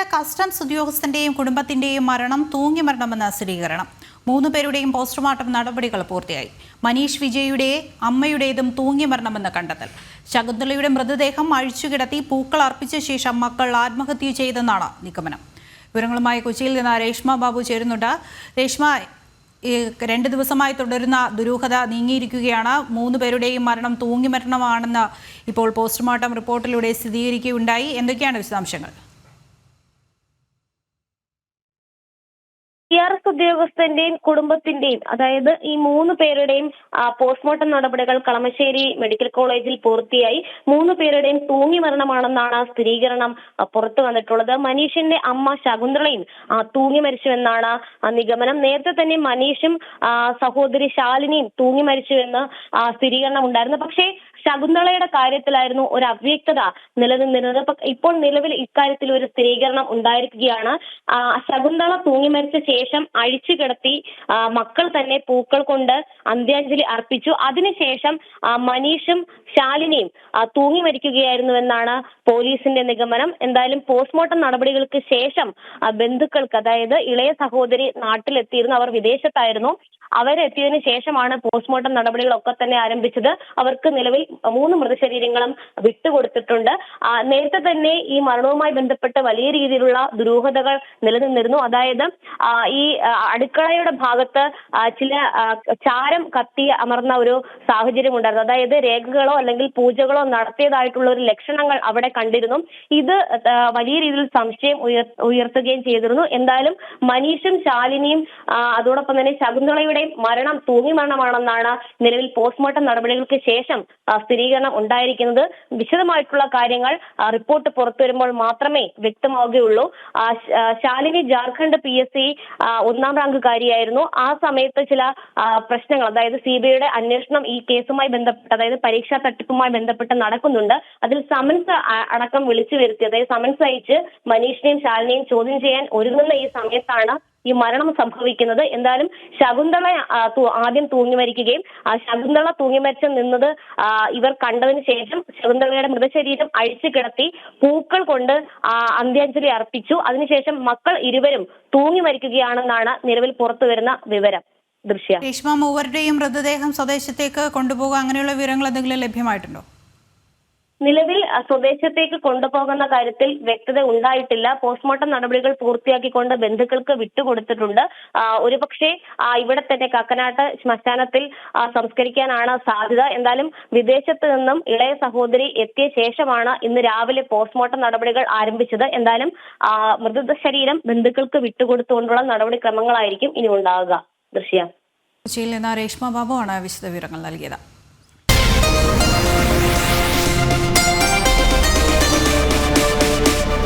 Kakkanad customs ഉദ്യോഗസ്ഥന്റെയും കുടുംബത്തിന്റെയും മരണം തൂങ്ങി മരണമെന്ന സ്ഥിരീകരണം. മൂന്ന് പേരുടെയും പോസ്റ്റ്മോർട്ടം നടപടികൾ പൂർത്തിയായി. മനീഷ് വിജയുടെ അമ്മയുടേതും തൂങ്ങി മരണമെന്ന് കണ്ടെത്തൽ. ശകുന്തളയുടെ മൃതദേഹം അഴിച്ചുകിടത്തി പൂക്കൾ അർപ്പിച്ച ശേഷം മക്കൾ ആത്മഹത്യ ചെയ്തെന്നാണ് നിഗമനം. വിവരങ്ങളുമായി കൊച്ചിയിൽ നിന്ന് രേഷ്മ ബാബു ചേരുന്നുണ്ട്. രേഷ്മ രണ്ട് ദിവസമായി തുടരുന്ന ദുരൂഹത നീങ്ങിയിരിക്കുകയാണ്. മൂന്ന് പേരുടെയും മരണം തൂങ്ങി മരണമാണെന്ന് ഇപ്പോൾ പോസ്റ്റ്മോർട്ടം റിപ്പോർട്ടിലൂടെ സ്ഥിരീകരിക്കുകയുണ്ടായി. എന്തൊക്കെയാണ് വിശദാംശങ്ങൾ? ഉദ്യോഗസ്ഥന്റെയും കുടുംബത്തിന്റെയും അതായത് ഈ മൂന്ന് പേരുടെയും പോസ്റ്റ്മോർട്ടം നടപടികൾ കളമശ്ശേരി മെഡിക്കൽ കോളേജിൽ പൂർത്തിയായി. മൂന്ന് പേരുടെയും തൂങ്ങി മരണമാണെന്നാണ് സ്ഥിരീകരണം പുറത്തു വന്നിട്ടുള്ളത്. മനീഷിന്റെ അമ്മ ശകുന്തളയും തൂങ്ങി മരിച്ചുവെന്നാണ് നിഗമനം. നേരത്തെ തന്നെ മനീഷും സഹോദരി ശാലിനിയും തൂങ്ങി മരിച്ചുവെന്ന് സ്ഥിരീകരണം ഉണ്ടായിരുന്നു പക്ഷേ ശകുന്തളയുടെ കാര്യത്തിലായിരുന്നു ഒരു അവ്യക്തത നിലനിന്നിരുന്നത്. ഇപ്പോൾ നിലവിൽ ഇക്കാര്യത്തിൽ ഒരു സ്ഥിരീകരണം ഉണ്ടായിരിക്കുകയാണ്. ശകുന്തള തൂങ്ങി മരിച്ച ശേഷം അഴിച്ചു കിടത്തി മക്കൾ തന്നെ പൂക്കൾ കൊണ്ട് അന്ത്യാഞ്ജലി അർപ്പിച്ചു. അതിനുശേഷം മനീഷും ശാലിനിയും തൂങ്ങി മരിക്കുകയായിരുന്നുവെന്നാണ് പോലീസിന്റെ നിഗമനം. എന്തായാലും പോസ്റ്റ്മോർട്ടം നടപടികൾക്ക് ശേഷം ബന്ധുക്കൾക്ക് അതായത് ഇളയ സഹോദരി നാട്ടിലെത്തിയിരുന്നു. അവർ വിദേശത്തായിരുന്നു. അവരെത്തിയതിനു ശേഷമാണ് പോസ്റ്റ്മോർട്ടം നടപടികളൊക്കെ തന്നെ ആരംഭിച്ചത്. അവർക്ക് നിലവിൽ മൂന്ന് മൃതശരീരങ്ങളും വിട്ടുകൊടുത്തിട്ടുണ്ട്. നേരത്തെ തന്നെ ഈ മരണവുമായി ബന്ധപ്പെട്ട് വലിയ രീതിയിലുള്ള ദുരൂഹതകൾ നിലനിന്നിരുന്നു. അതായത് ഈ അടുക്കളയുടെ ഭാഗത്ത് ചില ചാരം കത്തി അമർന്ന ഒരു സാഹചര്യം ഉണ്ടായിരുന്നു. അതായത് രേഖകളോ അല്ലെങ്കിൽ പൂജകളോ നടത്തിയതായിട്ടുള്ള ഒരു ലക്ഷണങ്ങൾ അവിടെ കണ്ടിരുന്നു. ഇത് വലിയ രീതിയിൽ സംശയം ഉയർ ഉയർത്തുകയും ചെയ്തിരുന്നു. എന്തായാലും മനീഷും ശാലിനിയും അതോടൊപ്പം തന്നെ ശകുന്തളയുടെ മരണം തൂങ്ങി മരണമാണെന്നാണ് നിലവിൽ പോസ്റ്റ്മോർട്ടം നടപടികൾക്ക് ശേഷം സ്ഥിരീകരണം ഉണ്ടായിരിക്കുന്നത്. വിശദമായിട്ടുള്ള കാര്യങ്ങൾ റിപ്പോർട്ട് പുറത്തു വരുമ്പോൾ മാത്രമേ വ്യക്തമാവുകയുള്ളൂ. Shalini Jharkhand P S C ഒന്നാം റാങ്കുകാരിയായിരുന്നു ആ സമയത്ത് ചില പ്രശ്നങ്ങൾ അതായത് സി ബി ഐയുടെ അന്വേഷണം ഈ കേസുമായി ബന്ധപ്പെട്ട് അതായത് പരീക്ഷാ തട്ടിപ്പുമായി ബന്ധപ്പെട്ട് നടക്കുന്നുണ്ട്. അതിൽ സമൻസ് അടക്കം വിളിച്ചു വരുത്തി അതായത് സമൻസ് അയച്ച് മനീഷിനെയും ശാലിനെയും ചോദ്യം ചെയ്യാൻ ഒരുങ്ങുന്ന ഈ സമയത്താണ് ഈ മരണം സംഭവിക്കുന്നത്. എന്തായാലും ശകുന്തള ആദ്യം തൂങ്ങി മരിക്കുകയും ആ ശകുന്തള തൂങ്ങി മരിച്ച് നിന്നത് ഇവർ കണ്ടതിന് ശേഷം ശകുന്തളയുടെ മൃതശരീരം അഴിച്ചു കിടത്തി പൂക്കൾ കൊണ്ട് ആ, അന്ത്യാഞ്ജലി അർപ്പിച്ചു. അതിനുശേഷം മക്കൾ ഇരുവരും തൂങ്ങി മരിക്കുകയാണെന്നാണ് നിലവിൽ പുറത്തു വരുന്ന വിവരം. ദൃശ്യം. രേഷ്മ മൂവരുടെയും മൃതദേഹം സ്വദേശത്തേക്ക് കൊണ്ടുപോകുക അങ്ങനെയുള്ള വിവരങ്ങൾ എന്തെങ്കിലും ലഭ്യമായിട്ടുണ്ടോ? നിലവിൽ സ്വദേശത്തേക്ക് കൊണ്ടുപോകുന്ന കാര്യത്തിൽ വ്യക്തത ഉണ്ടായിട്ടില്ല. പോസ്റ്റ്മോർട്ടം നടപടികൾ പൂർത്തിയാക്കിക്കൊണ്ട് ബന്ധുക്കൾക്ക് വിട്ടുകൊടുത്തിട്ടുണ്ട്. ഒരുപക്ഷെ ഇവിടെ തന്നെ കക്കനാട്ട് ശ്മശാനത്തിൽ സംസ്കരിക്കാനാണ് സാധ്യത. എന്തായാലും വിദേശത്ത് നിന്നും ഇളയ സഹോദരി എത്തിയ ശേഷമാണ് ഇന്ന് രാവിലെ പോസ്റ്റ്മോർട്ടം നടപടികൾ ആരംഭിച്ചത്. എന്തായാലും മൃതദേഹ മൃതശരീരം ബന്ധുക്കൾക്ക് വിട്ടുകൊടുത്തുകൊണ്ടുള്ള നടപടിക്രമങ്ങളായിരിക്കും ഇനി ഉണ്ടാവുക. ദൃശ്യ. രേഷ്മ ബാബു ആണ് വിശദവിവരങ്ങൾ നൽകിയത്.